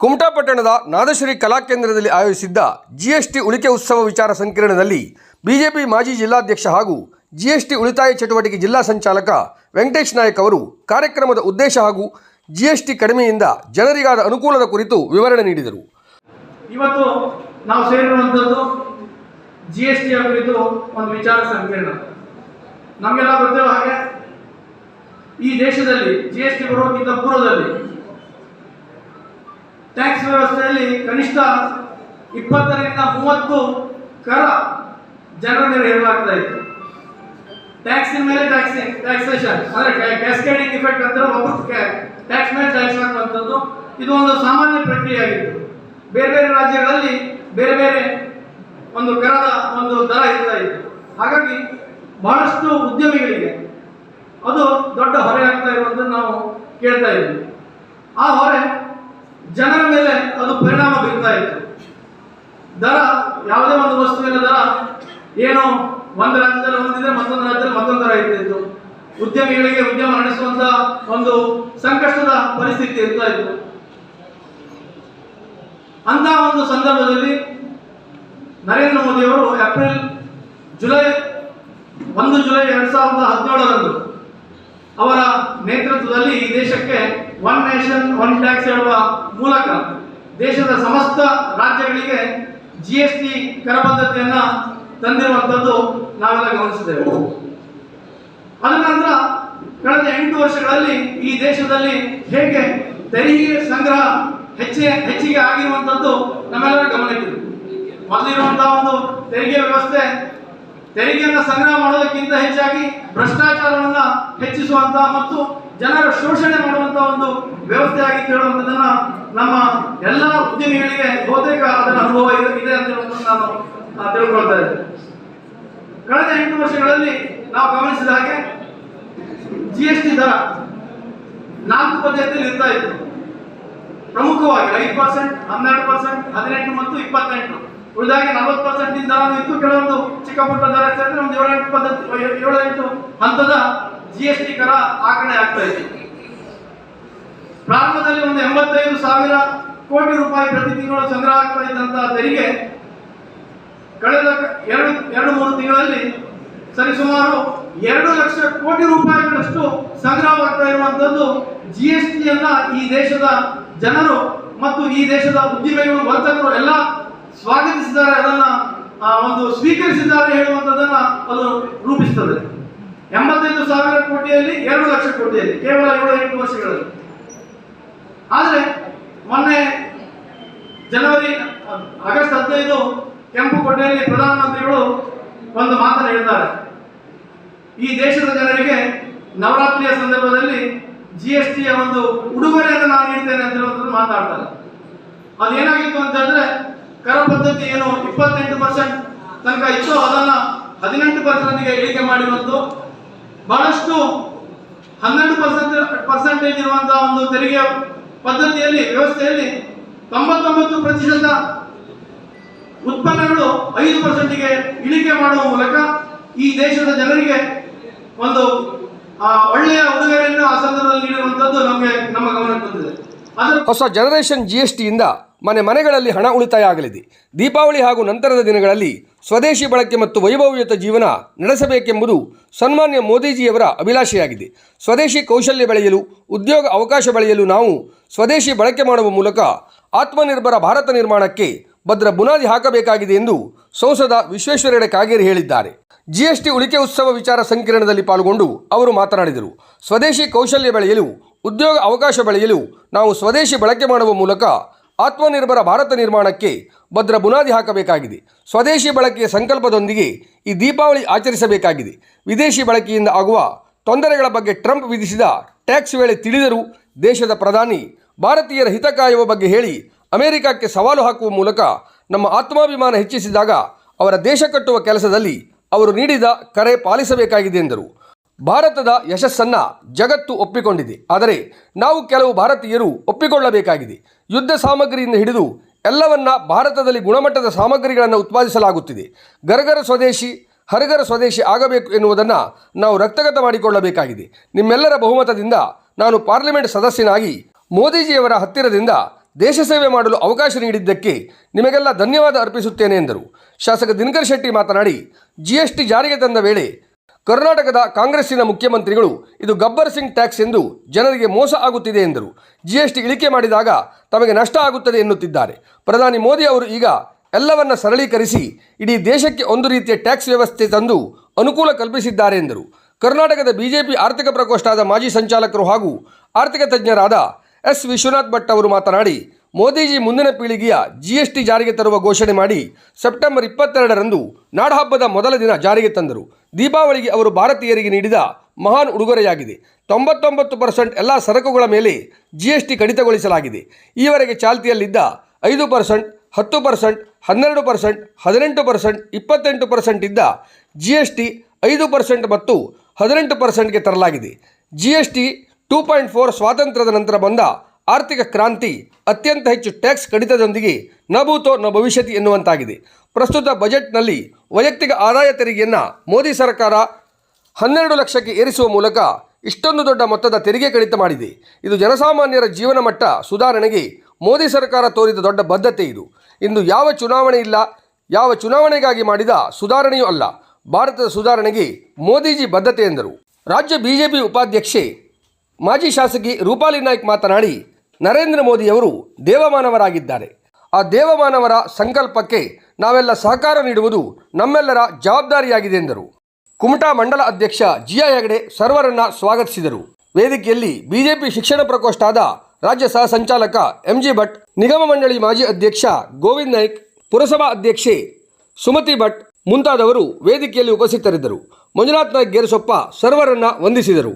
ಕುಮಟಾ ಪಟ್ಟಣದ ನಾದಶ್ರೀ ಕಲಾಕೇಂದ್ರದಲ್ಲಿ ಆಯೋಜಿಸಿದ್ದ ಜಿಎಸ್ಟಿ ಉಳಿಕೆ ಉತ್ಸವ ವಿಚಾರ ಸಂಕಿರಣದಲ್ಲಿ ಬಿಜೆಪಿ ಮಾಜಿ ಜಿಲ್ಲಾಧ್ಯಕ್ಷ ಹಾಗೂ ಜಿಎಸ್ಟಿ ಉಳಿತಾಯ ಚಟುವಟಿಕೆ ಜಿಲ್ಲಾ ಸಂಚಾಲಕ ವೆಂಕಟೇಶ್ ನಾಯಕ್ ಅವರು ಕಾರ್ಯಕ್ರಮದ ಉದ್ದೇಶ ಹಾಗೂ ಜಿಎಸ್ಟಿ ಕಡಿಮೆಯಿಂದ ಜನರಿಗಾದ ಅನುಕೂಲದ ಕುರಿತು ವಿವರಣೆ ನೀಡಿದರು. ಇವತ್ತು ನಾವು ಸೇರಿರುವಂಥದ್ದು ಜಿ ಎಸ್ ಟಿಯ ಕುರಿತು ಒಂದು ವಿಚಾರ ಸಂಕಿರಣ. ನಮಗೆಲ್ಲ ಹಾಗೆ ಈ ದೇಶದಲ್ಲಿ ಜಿ ಎಸ್ ಟಿ ಬರೋಕ್ಕಿಂತ ಪೂರ್ವದಲ್ಲಿ ಟ್ಯಾಕ್ಸ್ ವ್ಯವಸ್ಥೆಯಲ್ಲಿ ಕನಿಷ್ಠ ಇಪ್ಪತ್ತರಿಂದ ಮೂವತ್ತು ಕರ ಜನರ ಮೇಲೆ ಹೇರಲಾಗ್ತಾ ಇತ್ತು. ಟ್ಯಾಕ್ಸಿನ ಮೇಲೆ ಟ್ಯಾಕ್ಸ್, ಟ್ಯಾಕ್ಸೇಷನ್, ಅಂದ್ರೆ ಕ್ಯಾಸ್ಕೇಡಿಂಗ್ ಇಫೆಕ್ಟ್ ಅಂದ್ರೆ ಒಬ್ಬರು ಟ್ಯಾಕ್ಸ್ ಮೇಲೆ ಟ್ಯಾಕ್ಸ್ ಹಾಕುವಂಥದ್ದು. ಇದು ಒಂದು ಸಾಮಾನ್ಯ ಪ್ರಕ್ರಿಯೆ ಆಗಿತ್ತು ಬೇರೆ ಬೇರೆ ರಾಜ್ಯಗಳಲ್ಲಿ ಬೇರೆ ಬೇರೆ ಒಂದು ಕರದ ಒಂದು ದರ ಇರ್ತಾ ಇತ್ತು. ಹಾಗಾಗಿ ಬಹಳಷ್ಟು ಉದ್ಯಮಿಗಳಿಗೆ ಅದು ದೊಡ್ಡ ಹೊರೆ ಆಗ್ತಾ ಇರುವುದನ್ನು ನಾವು ಕೇಳ್ತಾ ಇದ್ದೀವಿ. ಆ ಹೊರೆ ಜನರ ಮೇಲೆ ಅದು ಪರಿಣಾಮ ಬೀರ್ತಾ ಇತ್ತು. ದರ, ಯಾವುದೇ ಒಂದು ವಸ್ತುವಿನ ದರ ಏನು ಒಂದು ರಾಜ್ಯದಲ್ಲಿ ಒಂದಿದೆ ಮತ್ತೊಂದು ರಾಜ್ಯದಲ್ಲಿ ಮತ್ತೊಂದು ದರ ಇರ್ತಿತ್ತು. ಉದ್ಯಮಿಗಳಿಗೆ ಉದ್ಯಮ ನಡೆಸುವಂತ ಒಂದು ಸಂಕಷ್ಟದ ಪರಿಸ್ಥಿತಿ ಇರ್ತಾ ಇತ್ತು. ಅಂತ ಒಂದು ಸಂದರ್ಭದಲ್ಲಿ ನರೇಂದ್ರ ಮೋದಿ ಅವರು ಏಪ್ರಿಲ್, ಜುಲೈ, ಒಂದು ಜುಲೈ ಎರಡ್ ಸಾವಿರದ ಹದಿನೇಳರಂದು ಅವರ ನೇತೃತ್ವದಲ್ಲಿ ಈ ದೇಶಕ್ಕೆ ಒನ್ ನೇಷನ್ ಒನ್ ಟ್ಯಾಕ್ಸ್ ಹೇಳುವ ಮೂಲಕ ದೇಶದ ಸಮಸ್ತ ರಾಜ್ಯಗಳಿಗೆ ಜಿ ಎಸ್ ಟಿ ಕರಬದ್ಧತೆಯನ್ನು ತಂದಿರುವಂಥದ್ದು ನಾವೆಲ್ಲ ಗಮನಿಸಿದ್ದೇವೆ. ಅದ ನಂತರ ಕಳೆದ ಎಂಟು ವರ್ಷಗಳಲ್ಲಿ ಈ ದೇಶದಲ್ಲಿ ಹೇಗೆ ತೆರಿಗೆ ಸಂಗ್ರಹ ಹೆಚ್ಚೆ, ಹೆಚ್ಚಿಗೆ ಆಗಿರುವಂಥದ್ದು ನಮ್ಮೆಲ್ಲರ ಗಮನಕ್ಕಿದೆ ಮೊದಲಿರುವಂತಹ ಒಂದು ತೆರಿಗೆ ವ್ಯವಸ್ಥೆ ತೆರಿಗೆಯನ್ನು ಸಂಗ್ರಹ ಮಾಡೋದಕ್ಕಿಂತ ಹೆಚ್ಚಾಗಿ ಭ್ರಷ್ಟಾಚಾರವನ್ನು ಹೆಚ್ಚಿಸುವಂತಹ ಮತ್ತು ಜನರ ಶೋಷಣೆ ಮಾಡುವಂತಹ ಒಂದು ವ್ಯವಸ್ಥೆ ಆಗಿತ್ತು ಹೇಳುವಂಥದ್ದನ್ನ ನಮ್ಮ ಎಲ್ಲ ಉದ್ಯಮಿಗಳಿಗೆ ಬಹುತೇಕ ಅದರ ಅನುಭವ ಇದೆ ಅಂತ ನಾನು ತಿಳ್ಕೊಳ್ತಾ ಇದ್ದೇನೆ. ಕಳೆದ ಎಂಟು ವರ್ಷಗಳಲ್ಲಿ ನಾವು ಗಮನಿಸಿದ ಹಾಗೆ ಜಿ ಎಸ್ ಟಿ ದರ ನಾಲ್ಕು ಪದ್ಧತಿಯಲ್ಲಿ ಇರ್ತಾ ಇತ್ತು. ಪ್ರಮುಖವಾಗಿ ಐದು ಪರ್ಸೆಂಟ್ ಹನ್ನೆರಡು ಪರ್ಸೆಂಟ್ ಹದಿನೆಂಟು ಮತ್ತು ಇಪ್ಪತ್ತೆಂಟು. ಉಳಿದಾಗಿ ನಲವತ್ತು ಪರ್ಸೆಂಟ್ ಇತ್ತು ಕೆಲವೊಂದು ಚಿಕ್ಕ ಪುಟ್ಟ ದರ ಸೇರಿದ್ರೆ ಒಂದು ಏಳೆಂಟು ಪದ್ಧತಿ, ಏಳು ಎಂಟು ಹಂತದ ಜಿ ಎಸ್ ಟಿ ಕರ ಆಕಡೆ ಆಗ್ತಾ ಇದೆ. ಪ್ರಾರಂಭದಲ್ಲಿ ಒಂದು ಎಂಬತ್ತೈದು ಸಾವಿರ ಕೋಟಿ ರೂಪಾಯಿ ಪ್ರತಿ ತಿಂಗಳು ಸಂಗ್ರಹ ಆಗ್ತಾ ಇದ್ದಂತಹ ತೆರಿಗೆ ಕಳೆದ ಎರಡು ಎರಡು, ಮೂರು ತಿಂಗಳಲ್ಲಿ ಸರಿಸುಮಾರು ಎರಡು ಲಕ್ಷ ಕೋಟಿ ರೂಪಾಯಿಗಳಷ್ಟು ಸಂಗ್ರಹವಾಗ್ತಾ ಇರುವಂತದ್ದು ಜಿ ಎಸ್ ಟಿಯನ್ನ ಈ ದೇಶದ ಜನರು ಮತ್ತು ಈ ದೇಶದ ಉದ್ದಿಮೆಗಳು, ವರ್ತಕರು ಎಲ್ಲ ಸ್ವಾಗತಿಸಿದ್ದಾರೆ ಅದನ್ನ ಒಂದು ಸ್ವೀಕರಿಸಿದ್ದಾರೆ ಹೇಳುವಂತದನ್ನ ಅದು ರೂಪಿಸ್ತದೆ. ಎಂಬತ್ತೈದು ಸಾವಿರ ಕೋಟಿಯಲ್ಲಿ ಎರಡು ಲಕ್ಷ ಕೋಟಿಯಲ್ಲಿ, ಕೇವಲ ಏಳು ಎಂಟು ವರ್ಷಗಳಲ್ಲಿ. ಆದರೆ, ಮೊನ್ನೆ ಜನವರಿ, ಆಗಸ್ಟ್ ಹದಿನೈದು ಕೆಂಪುಕೋಟೆಯಲ್ಲಿ ಪ್ರಧಾನಮಂತ್ರಿಗಳು ಒಂದು ಮಾತನ್ನು ಹೇಳ್ತಾರೆ. ಈ ದೇಶದ ಜನರಿಗೆ ನವರಾತ್ರಿಯ ಸಂದರ್ಭದಲ್ಲಿ ಜಿ ಎಸ್ ಟಿಯ ಒಂದು ಉಡುಗೊರೆಯನ್ನು ನಾನು ನೀಡ್ತೇನೆ ಅಂತ ಹೇಳುವಂಥದ್ದು ಮಾತಾಡ್ತಾರೆ. ಅದೇನಾಗಿತ್ತು ಅಂತ ಹೇಳಿದ್ರೆ ಕರ ಪದ್ಧತಿ ಏನು ಇಪ್ಪತ್ತೆಂಟು ಪರ್ಸೆಂಟ್ ತನಕ ಇತ್ತು ಅದನ್ನ ಹದಿನೆಂಟು ಪರ್ಸೆಂಟ್ಗೆ ಇಳಿಕೆ ಮಾಡಿರುವಂತು ಬಹಳಷ್ಟು ಹನ್ನೆರಡು ಪರ್ಸೆಂಟ್ ಪರ್ಸೆಂಟೇಜ್ ಇರುವಂತಹ ಒಂದು ತೆರಿಗೆ ಪದ್ಧತಿಯಲ್ಲಿ, ವ್ಯವಸ್ಥೆಯಲ್ಲಿ ತೊಂಬತ್ತೊಂಬತ್ತು ಪ್ರತಿಶತ ಉತ್ಪನ್ನಗಳು ಐದು ಪರ್ಸೆಂಟ್ಗೆ ಇಳಿಕೆ ಮಾಡುವ ಮೂಲಕ ಈ ದೇಶದ ಜನರಿಗೆ ಒಂದು ಒಳ್ಳೆಯ ಉಡುಗೊರೆಯನ್ನು ಆ ಸಂದರ್ಭದಲ್ಲಿ ನೀಡುವಂಥದ್ದು ನಮಗೆ, ನಮ್ಮ ಗಮನಕ್ಕೆ ಬಂದಿದೆ. ಹೊಸ ಜನರೇಷನ್ ಜಿ ಎಸ್ ಟಿಯಿಂದ ಮನೆ ಮನೆಗಳಲ್ಲಿ ಹಣ ಉಳಿತಾಯ ಆಗಲಿದೆ ದೀಪಾವಳಿ ಹಾಗೂ ನಂತರದ ದಿನಗಳಲ್ಲಿ ಸ್ವದೇಶಿ ಬಳಕೆ ಮತ್ತು ವೈಭವಯುತ ಜೀವನ ನಡೆಸಬೇಕೆಂಬುದು ಸನ್ಮಾನ್ಯ ಮೋದಿಜಿಯವರ ಅಭಿಲಾಷೆಯಾಗಿದೆ. ಸ್ವದೇಶಿ ಕೌಶಲ್ಯ ಬೆಳೆಯಲು, ಉದ್ಯೋಗ ಅವಕಾಶ ಬೆಳೆಯಲು ನಾವು ಸ್ವದೇಶಿ ಬಳಕೆ ಮಾಡುವ ಮೂಲಕ ಆತ್ಮನಿರ್ಭರ ಭಾರತ ನಿರ್ಮಾಣಕ್ಕೆ ಭದ್ರ ಬುನಾದಿ ಹಾಕಬೇಕಾಗಿದೆ ಎಂದು ಸಂಸದ ವಿಶ್ವೇಶ್ವರಯ್ಯ ಕಾಗೇರಿ ಹೇಳಿದ್ದಾರೆ. ಜಿಎಸ್ಟಿ ಉಳಿಕೆ ಉತ್ಸವ ವಿಚಾರ ಸಂಕಿರಣದಲ್ಲಿ ಪಾಲ್ಗೊಂಡು ಅವರು ಮಾತನಾಡಿದರು. ಸ್ವದೇಶಿ ಕೌಶಲ್ಯ ಬೆಳೆಯಲು ಉದ್ಯೋಗ ಅವಕಾಶ ಬೆಳೆಯಲು ನಾವು ಸ್ವದೇಶಿ ಬಳಕೆ ಮಾಡುವ ಮೂಲಕ ಆತ್ಮನಿರ್ಭರ ಭಾರತ ನಿರ್ಮಾಣಕ್ಕೆ ಭದ್ರ ಬುನಾದಿ ಹಾಕಬೇಕಾಗಿದೆ. ಸ್ವದೇಶಿ ಬಳಕೆಯ ಸಂಕಲ್ಪದೊಂದಿಗೆ ಈ ದೀಪಾವಳಿ ಆಚರಿಸಬೇಕಾಗಿದೆ. ವಿದೇಶಿ ಬಳಕೆಯಿಂದ ಆಗುವ ತೊಂದರೆಗಳ ಬಗ್ಗೆ ಟ್ರಂಪ್ ವಿಧಿಸಿದ ಟ್ಯಾಕ್ಸ್ ವೇಳೆ ತಿಳಿದರೂ ದೇಶದ ಪ್ರಧಾನಿ ಭಾರತೀಯರ ಹಿತ ಕಾಯುವ ಬಗ್ಗೆ ಹೇಳಿ ಅಮೆರಿಕಕ್ಕೆ ಸವಾಲು ಹಾಕುವ ಮೂಲಕ ನಮ್ಮ ಆತ್ಮಾಭಿಮಾನ ಹೆಚ್ಚಿಸಿದಾಗ ಅವರ ದೇಶ ಕಟ್ಟುವ ಕೆಲಸದಲ್ಲಿ ಅವರು ನೀಡಿದ ಕರೆ ಪಾಲಿಸಬೇಕಾಗಿದೆ ಎಂದರು. ಭಾರತದ ಯಶಸ್ಸನ್ನ ಜಗತ್ತು ಒಪ್ಪಿಕೊಂಡಿದೆ. ಆದರೆ ನಾವು ಕೆಲವು ಭಾರತೀಯರು ಒಪ್ಪಿಕೊಳ್ಳಬೇಕಾಗಿದೆ. ಯುದ್ಧ ಸಾಮಗ್ರಿಯಿಂದ ಹಿಡಿದು ಎಲ್ಲವನ್ನ ಭಾರತದಲ್ಲಿ ಗುಣಮಟ್ಟದ ಸಾಮಗ್ರಿಗಳನ್ನು ಉತ್ಪಾದಿಸಲಾಗುತ್ತಿದೆ. ಗರಗರ ಸ್ವದೇಶಿ, ಹರಗರ ಸ್ವದೇಶಿ ಆಗಬೇಕು ಎನ್ನುವುದನ್ನು ನಾವು ರಕ್ತಗತ ಮಾಡಿಕೊಳ್ಳಬೇಕಾಗಿದೆ. ನಿಮ್ಮೆಲ್ಲರ ಬಹುಮತದಿಂದ ನಾನು ಪಾರ್ಲಿಮೆಂಟ್ ಸದಸ್ಯನಾಗಿ ಮೋದಿಜಿಯವರ ಹತ್ತಿರದಿಂದ ದೇಶ ಸೇವೆ ಮಾಡಲು ಅವಕಾಶ ನೀಡಿದ್ದಕ್ಕೆ ನಿಮಗೆಲ್ಲ ಧನ್ಯವಾದ ಅರ್ಪಿಸುತ್ತೇನೆ ಎಂದರು. ಶಾಸಕ ದಿನಕರ್ ಶೆಟ್ಟಿ ಮಾತನಾಡಿ ಜಿಎಸ್ಟಿ ಜಾರಿಗೆ ತಂದ ವೇಳೆ ಕರ್ನಾಟಕದ ಕಾಂಗ್ರೆಸ್ಸಿನ ಮುಖ್ಯಮಂತ್ರಿಗಳು, ಇದು ಗಬ್ಬರ್ ಸಿಂಗ್ ಟ್ಯಾಕ್ಸ್ ಎಂದು ಜನರಿಗೆ ಮೋಸ ಆಗುತ್ತಿದೆ ಎಂದರು. ಜಿಎಸ್ಟಿ ಇಳಿಕೆ ಮಾಡಿದಾಗ ತಮಗೆ ನಷ್ಟ ಆಗುತ್ತದೆ ಎನ್ನುತ್ತಿದ್ದಾರೆ. ಪ್ರಧಾನಿ ಮೋದಿ ಅವರು ಈಗ ಎಲ್ಲವನ್ನ ಸರಳೀಕರಿಸಿ, ಇಡೀ ದೇಶಕ್ಕೆ ಒಂದು ರೀತಿಯ ಟ್ಯಾಕ್ಸ್ ವ್ಯವಸ್ಥೆ ತಂದು ಅನುಕೂಲ ಕಲ್ಪಿಸಿದ್ದಾರೆ ಎಂದರು. ಕರ್ನಾಟಕದ ಬಿಜೆಪಿ ಆರ್ಥಿಕ ಪ್ರಕೋಷ್ಠದ ಮಾಜಿ ಸಂಚಾಲಕರು ಹಾಗೂ ಆರ್ಥಿಕ ತಜ್ಞರಾದ ಎಸ್. ವಿಶ್ವನಾಥ್ ಭಟ್ ಅವರು ಮಾತನಾಡಿ ಮೋದಿಜಿ ಮುಂದಿನ ಪೀಳಿಗೆಯ ಜಿಎಸ್ಟಿ ಜಾರಿಗೆ ತರುವ ಘೋಷಣೆ ಮಾಡಿ ಸೆಪ್ಟೆಂಬರ್ ಇಪ್ಪತ್ತೆರಡರಂದು ನಾಡಹಬ್ಬದ ಮೊದಲ ದಿನ ಜಾರಿಗೆ ತಂದರು. ದೀಪಾವಳಿಗೆ ಅವರು ಭಾರತೀಯರಿಗೆ ನೀಡಿದ ಮಹಾನ್ ಉಡುಗೊರೆಯಾಗಿದೆ. ತೊಂಬತ್ತೊಂಬತ್ತು ಪರ್ಸೆಂಟ್ ಎಲ್ಲ ಸರಕುಗಳ ಮೇಲೆ ಜಿಎಸ್ಟಿ ಕಡಿತಗೊಳಿಸಲಾಗಿದೆ. ಈವರೆಗೆ ಚಾಲ್ತಿಯಲ್ಲಿದ್ದ ಐದು ಪರ್ಸೆಂಟ್, ಹತ್ತು ಪರ್ಸೆಂಟ್, ಹನ್ನೆರಡು ಪರ್ಸೆಂಟ್, ಹದಿನೆಂಟು ಪರ್ಸೆಂಟ್, ಇಪ್ಪತ್ತೆಂಟು ಪರ್ಸೆಂಟ್ ಇದ್ದ ಜಿ ಎಸ್ ಟಿ ಐದು ಪರ್ಸೆಂಟ್ ಮತ್ತು ಹದಿನೆಂಟು ಪರ್ಸೆಂಟ್ಗೆ ತರಲಾಗಿದೆ. G S T two point four ಸ್ವಾತಂತ್ರ್ಯದ ನಂತರ ಬಂದ ಆರ್ಥಿಕ ಕ್ರಾಂತಿ ಅತ್ಯಂತ ಹೆಚ್ಚು ಟ್ಯಾಕ್ಸ್ ಕಡಿತದೊಂದಿಗೆ ನಭೂತೋ ಭೂತೋ ನ ಭವಿಷ್ಯತಿ ಎನ್ನುವಂತಾಗಿದೆ. ಪ್ರಸ್ತುತ ಬಜೆಟ್ನಲ್ಲಿ ವೈಯಕ್ತಿಕ ಆದಾಯ ತೆರಿಗೆಯನ್ನು ಮೋದಿ ಸರ್ಕಾರ ಹನ್ನೆರಡು ಲಕ್ಷಕ್ಕೆ ಏರಿಸುವ ಮೂಲಕ ಇಷ್ಟೊಂದು ದೊಡ್ಡ ಮೊತ್ತದ ತೆರಿಗೆ ಕಡಿತ ಮಾಡಿದೆ. ಇದು ಜನಸಾಮಾನ್ಯರ ಜೀವನ ಮಟ್ಟ ಸುಧಾರಣೆಗೆ ಮೋದಿ ಸರ್ಕಾರ ತೋರಿದ ದೊಡ್ಡ ಬದ್ಧತೆ ಇದು. ಇಂದು ಯಾವ ಚುನಾವಣೆ ಇಲ್ಲ, ಯಾವ ಚುನಾವಣೆಗಾಗಿ ಮಾಡಿದ ಸುಧಾರಣೆಯೂ ಅಲ್ಲ. ಭಾರತದ ಸುಧಾರಣೆಗೆ ಮೋದಿಜಿ ಬದ್ಧತೆ ಎಂದರು. ರಾಜ್ಯ ಬಿಜೆಪಿ ಉಪಾಧ್ಯಕ್ಷೆ ಮಾಜಿ ಶಾಸಕಿ ರೂಪಾಲಿ ನಾಯ್ಕ್ ಮಾತನಾಡಿ ನರೇಂದ್ರ ಮೋದಿಯವರು ದೇವಮಾನವರಾಗಿದ್ದಾರೆ. ಆ ದೇವಮಾನವರ ಸಂಕಲ್ಪಕ್ಕೆ ನಾವೆಲ್ಲ ಸಹಕಾರ ನೀಡುವುದು ನಮ್ಮೆಲ್ಲರ ಜವಾಬ್ದಾರಿಯಾಗಿದೆ ಎಂದರು. ಕುಮಟಾ ಮಂಡಲ ಅಧ್ಯಕ್ಷ ಜಿಯಾ ಹೆಗಡೆ ಸರ್ವರನ್ನ ಸ್ವಾಗತಿಸಿದರು. ವೇದಿಕೆಯಲ್ಲಿ ಬಿಜೆಪಿ ಶಿಕ್ಷಣ ಪ್ರಕೋಷ್ಠದ ರಾಜ್ಯ ಸಹ ಸಂಚಾಲಕ ಎಂಜಿ ಭಟ್, ನಿಗಮ ಮಂಡಳಿ ಮಾಜಿ ಅಧ್ಯಕ್ಷ ಗೋವಿಂದ್ ನಾಯ್ಕ್, ಪುರಸಭಾ ಅಧ್ಯಕ್ಷೆ ಸುಮತಿ ಭಟ್ ಮುಂತಾದವರು ವೇದಿಕೆಯಲ್ಲಿ ಉಪಸ್ಥಿತರಿದ್ದರು. ಮಂಜುನಾಥ್ ನಾಯ್ಕ್ ಗೇರುಸೊಪ್ಪ ಸರ್ವರನ್ನ ವಂದಿಸಿದರು.